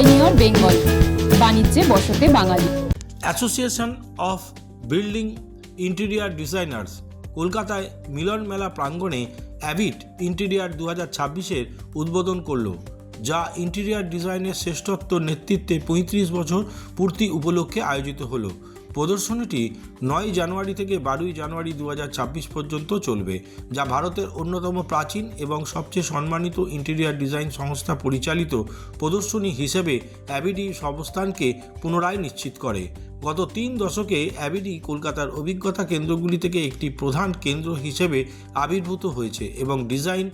Pioneer Bengal, বাণিজ্যে বসতে বাঙালি। Association of building interior designers কলকাতায় মিলন মেলা প্রাঙ্গণে অ্যাবিট ইন্টেরিয়ার দু হাজার ছাব্বিশের উদ্বোধন করল, যা ইন্টেরিয়ার ডিজাইনের শ্রেষ্ঠত্ব নেতৃত্বে পঁয়ত্রিশ বছর পূর্তি উপলক্ষে আয়োজিত হলো। প্রদর্শনীটি নয় জানুয়ারি থেকে বারোই জানুয়ারি দু হাজার ছাব্বিশ পর্যন্ত চলবে, যা ভারতের অন্যতম প্রাচীন এবং সবচেয়ে সম্মানিত ইন্টেরিয়ার ডিজাইন সংস্থা পরিচালিত প্রদর্শনী হিসেবে অ্যাবিডি অবস্থানকে পুনরায় নিশ্চিত করে। গত তিন দশকে অ্যাবিডি কলকাতার অভিজ্ঞতা কেন্দ্রগুলি থেকে একটি প্রধান কেন্দ্র হিসেবে আবির্ভূত হয়েছে এবং ডিজাইন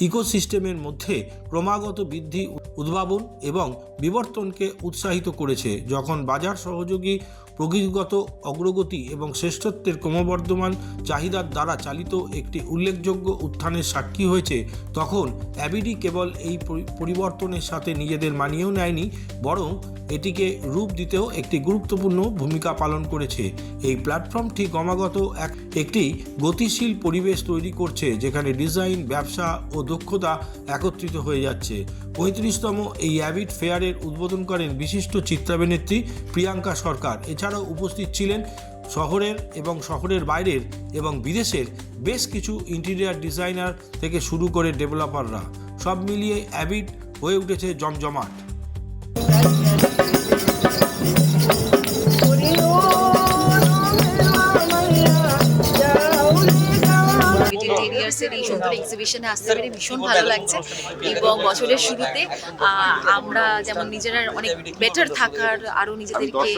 ইকোসিস্টেমের মধ্যে ক্রমাগত বৃদ্ধি, উদ্ভাবন এবং বিবর্তনকে উৎসাহিত করেছে। যখন বাজার সহযোগী প্রকৃতিগত অগ্রগতি এবং শ্রেষ্ঠত্বের ক্রমবর্ধমান চাহিদার দ্বারা চালিত একটি উল্লেখযোগ্য উত্থানের সাক্ষী হয়েছে, তখন অ্যাবিডি কেবল এই পরিবর্তনের সাথে নিজেদের মানিয়েও নেয়নি, বরং এটিকে রূপ দিতেও একটি গুরুত্বপূর্ণ ভূমিকা পালন করেছে। এই প্ল্যাটফর্মটি ক্রমাগত এক, একটি গতিশীল পরিবেশ তৈরি করছে, যেখানে ডিজাইন, ব্যবসা ও দক্ষতা একত্রিত হয়ে যাচ্ছে। পঁয়ত্রিশতম এই অ্যাবিড ফেয়ারের উদ্বোধন করেন বিশিষ্ট চিত্রাভিনেত্রী প্রিয়াঙ্কা সরকার। এছাড়াও উপস্থিত ছিলেন শহরের এবং শহরের বাইরের এবং বিদেশের বেশ কিছু ইন্টেরিয়ার ডিজাইনার থেকে শুরু করে ডেভেলপাররা। সব মিলিয়ে অ্যাবিট হয়ে উঠেছে জমজমাট। ইন্টেরিয়ার্সের এই সুন্দর এক্সিবিশনে আসতে পেরে ভীষণ ভালো লাগছে। এবং বছরের শুরুতে আমরা যেমন নিজেরা অনেক বেটার থাকার আরও নিজেদেরকে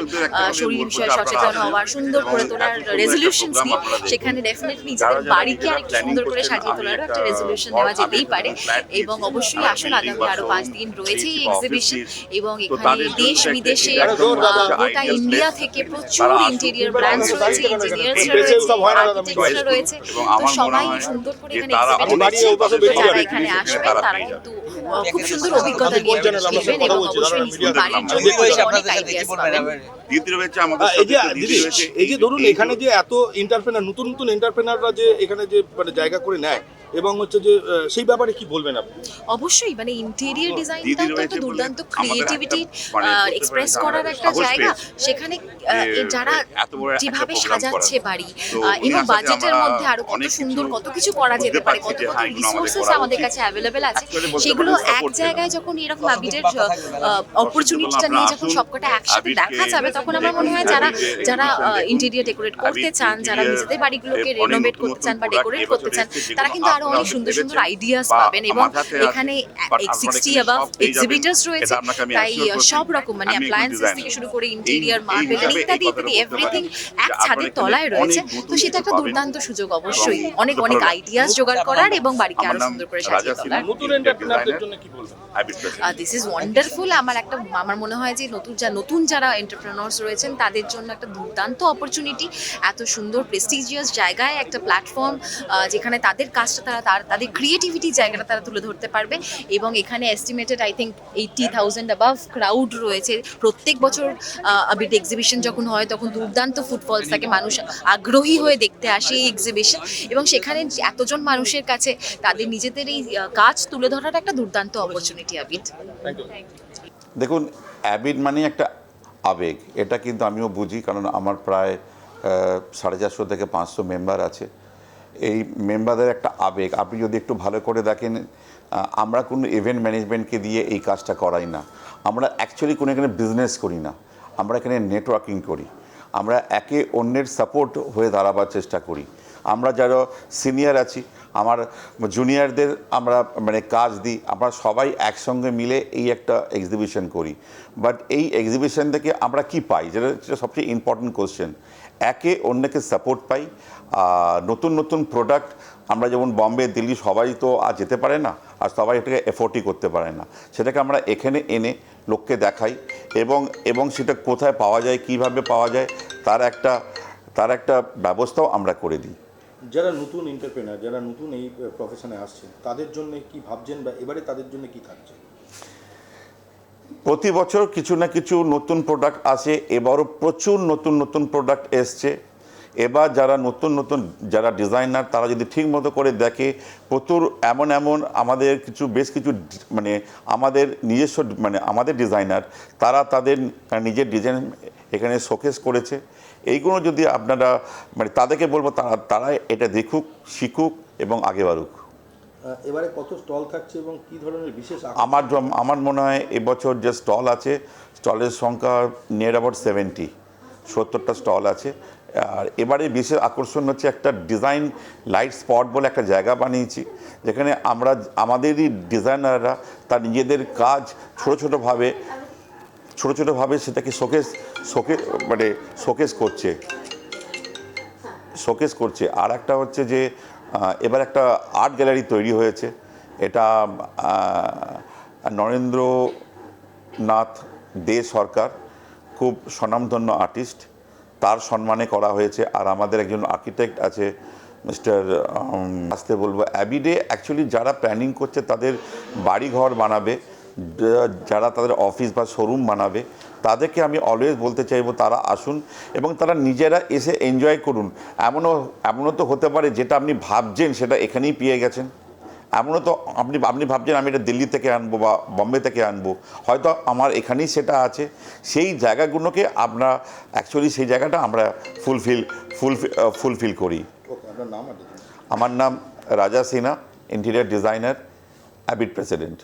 শরীর বিষয়ে সচেতন হওয়ার সুন্দর করে তোলার রেজলিউশনস নিয়ে সেখানে ডেফিনেটলি নিজেদের বাড়িকে আরেকটু সুন্দর করে সাজিয়ে তোলার একটা রেজলিউশন নেওয়া যেতেই পারে। এবং অবশ্যই আসুন আগামী আরও পাঁচ দিন রয়েছে এই এক্সিবিশন এবং এখানে দেশ বিদেশে গোটা ইন্ডিয়া থেকে প্রচুর ইন্টেরিয়ার ব্র্যান্ডস রয়েছে ইঞ্জিনিয়ার্স রয়েছে আর্কিটেক্টরা রয়েছে। তো সবাই সুন্দর করে এখানে এক্সিবিট করছে তো যারা এখানে আসবেন তারা কিন্তু খুব সুন্দর অভিজ্ঞতা নিয়ে ফিরবেন এবং অবশ্যই নিজেদের বাড়ির জন্য অনেক আইডিয়াস পাবেন দিদি রয়েছে আমাদের আহ, এই যে এই ধরুন এখানে যে এত এন্টারপ্রেনার নতুন নতুন এন্টারপ্রেনাররা যে এখানে যে মানে জায়গা করে নেয় এবং হচ্ছে যে সেই ব্যাপারে কি বলবেন আপনি? অবশ্যই মানে ইন্টেরিয়ার ডিজাইনটা তো একটা দুর্দান্ত ক্রিয়েটিভিটি একটা মানে এক্সপ্রেস করার একটা জায়গা সেখানে যারা যেভাবে সাজাচ্ছে বাড়ি এবং বাজেটের মধ্যে আরও কত সুন্দর কত কিছু করা যেতে পারে কত কত রিসোর্সেস আমাদের কাছে অ্যাভেলেবেল আছে। সেগুলো এক জায়গায় যখন এরকম আবিটের দর্শক অপরচুনিটিটা নিয়ে যখন সবকটা একসাথে দেখা যাবে তখন আমার মনে হয় যারা যারা ইন্টেরিয়ার ডেকোরেট করতে চান যারা নিজেদের বাড়িগুলোকে রেনোভেট করতে চান বা ডেকোরেট করতে চান তারা কিন্তু আরও অনেক সুন্দর সুন্দর আইডিয়াস পাবেন এবং এখানে সিক্সটি অ্যাবাভ। এক্সিবিটার্স রয়েছে তাই সব রকম মানে অ্যাপ্লায়েন্সেস থেকে শুরু করে ইন্টেরিয়ার মার্বেল ইত্যাদি ইত্যাদি এভরিথিং এক ছাদের তলায় রয়েছে। তো সেটা একটা দুর্দান্ত সুযোগ অবশ্যই। অনেক অনেক আইডিয়াস জোগাড় করার এবং বাড়িকে আরও সুন্দর করে সাজিয়ে তোলার। নতুন এন্টারপ্রেনারদের জন্য কি বলবেন? Abir president। This is wonderful আমার একটা আমার মনে হয় যে নতুন যা নতুন যারা এন্টারপ্রেনার্স রয়েছেন তাদের জন্য একটা দুর্দান্ত অপরচুনিটি এত সুন্দর প্রেস্টিজিয়াস জায়গায় একটা প্ল্যাটফর্ম যেখানে তাদের কাজটা তারা তার তাদের ক্রিয়েটিভিটি জায়গাটা তারা তুলে ধরতে পারবে এবং এখানে estimated I think eighty thousand above crowd রয়েছে। প্রত্যেক বছর আবিট এক্সিবিশন যখন হয় তখন দুর্দান্ত ফুটফলস থাকে মানুষ আগ্রহী হয়ে দেখতে আসে এই এক্সিবিশন এবং সেখানে যে এতজন মানুষের কাছে তাদের নিজেদের এই কাজ তুলে ধরার একটা দুর্দান্ত অপরচুনিটি আবিট দেখুন অ্যাবিড মানে একটা আবেগ। এটা কিন্তু আমিও বুঝি কারণ আমার প্রায় সাড়ে চারশো থেকে পাঁচশো মেম্বার আছে। এই মেম্বারদের একটা আবেগ। আপনি যদি একটু ভালো করে দেখেন আমরা কোনো ইভেন্ট ম্যানেজমেন্টকে দিয়ে এই কাজটা করাই না। আমরা অ্যাকচুয়ালি কোনো এখানে বিজনেস করি না। আমরা এখানে নেটওয়ার্কিং করি। আমরা একে অন্যের সাপোর্ট হয়ে দাঁড়াবার চেষ্টা করি। আমরা যারা সিনিয়র আছি, আমার জুনিয়রদের আমরা মানে কাজ দিই। আমরা সবাই একসঙ্গে মিলে এই একটা এক্সিবিশন করি। বাট এই এক্সিবিশন থেকে আমরা কি পাই? যেটা সবচেয়ে ইম্পর্টেন্ট কোশ্চেন একে অন্যকে সাপোর্ট পাই। নতুন নতুন প্রোডাক্ট আমরা যেমন বম্বে দিল্লি সবাই তো আর যেতে পারে না, আর সবাই এটাকে এফোর্টই করতে পারে না। সেটাকে আমরা এখানে এনে লোককে দেখাই এবং এবং সেটা কোথায় পাওয়া যায়, কীভাবে পাওয়া যায়, তার একটা তার একটা ব্যবস্থাও আমরা করে দিই। যারা নতুন এন্টারপ্রেনার যারা নতুন এই প্রফেশনে আসছেন তাদের জন্য কি ভাবছেন বা এবারে তাদের জন্য কি থাকছে? প্রতি বছর কিছু না কিছু নতুন প্রোডাক্ট আসে, এবারও প্রচুর নতুন নতুন প্রোডাক্ট এসছে। এবার যারা নতুন নতুন, যারা ডিজাইনার তারা যদি ঠিক মতো করে দেখে, প্রচুর এমন এমন আমাদের কিছু, বেশ কিছু মানে আমাদের নিজস্ব মানে আমাদের ডিজাইনার তারা তাদের নিজের ডিজাইন এখানে শোকেস করেছে। এইগুলো যদি আপনারা মানে তাদেরকে বলব, তারা তারা এটা দেখুক, শিখুক এবং আগে বাড়ুক। এবারে কত স্টল থাকছে এবং কি ধরনের বিশেষ আমার আমার মনে হয় এবছর যে স্টল আছে, স্টলের সংখ্যা নিয়ার অ্যাবাউট সেভেন্টি সত্তরটা স্টল আছে। আর এবারে বিশেষ আকর্ষণ হচ্ছে একটা ডিজাইন লাইট স্পট বলে একটা জায়গা বানিয়েছি, যেখানে আমরা, আমাদেরই ডিজাইনাররা তার নিজেদের কাজ ছোটো ছোটোভাবে ছোটো ছোটোভাবে সেটাকে শোকেস শোকে মানে শোকেস করছে। শোকেস করছে। আর একটা হচ্ছে যে এবার একটা আর্ট গ্যালারি তৈরি হয়েছে। এটা নরেন্দ্রনাথ দে সরকার, খুব স্বনামধন্য আর্টিস্ট। তার সম্মানে করা হয়েছে। আর আমাদের একজন আর্কিটেক্ট আছে মিস্টার আসতে বলব, অ্যাবিডে। অ্যাকচুয়ালি যারা প্ল্যানিং করছে তাদের বাড়ি ঘর বানাবে। যারা তাদের অফিস বা শোরুম বানাবে তাদেরকে আমি অলওয়েজ বলতে চাইব তারা আসুন এবং তারা নিজেরা এসে এনজয় করুন। এমনও এমনও তো হতে পারে যেটা আপনি ভাবছেন সেটা এখানেই পেয়ে গেছেন। এমনও তো আপনি আপনি ভাবছেন আমি এটা দিল্লি থেকে আনব বা বম্বে থেকে আনব। হয়তো আমার এখানেই সেটা আছে। সেই জায়গাগুলোকে আমরা অ্যাকচুয়ালি সেই জায়গাটা আমরা ফুলফিল ফুলফিল ফুলফিল করি। আমার নাম Raja Sinha interior designer ABID president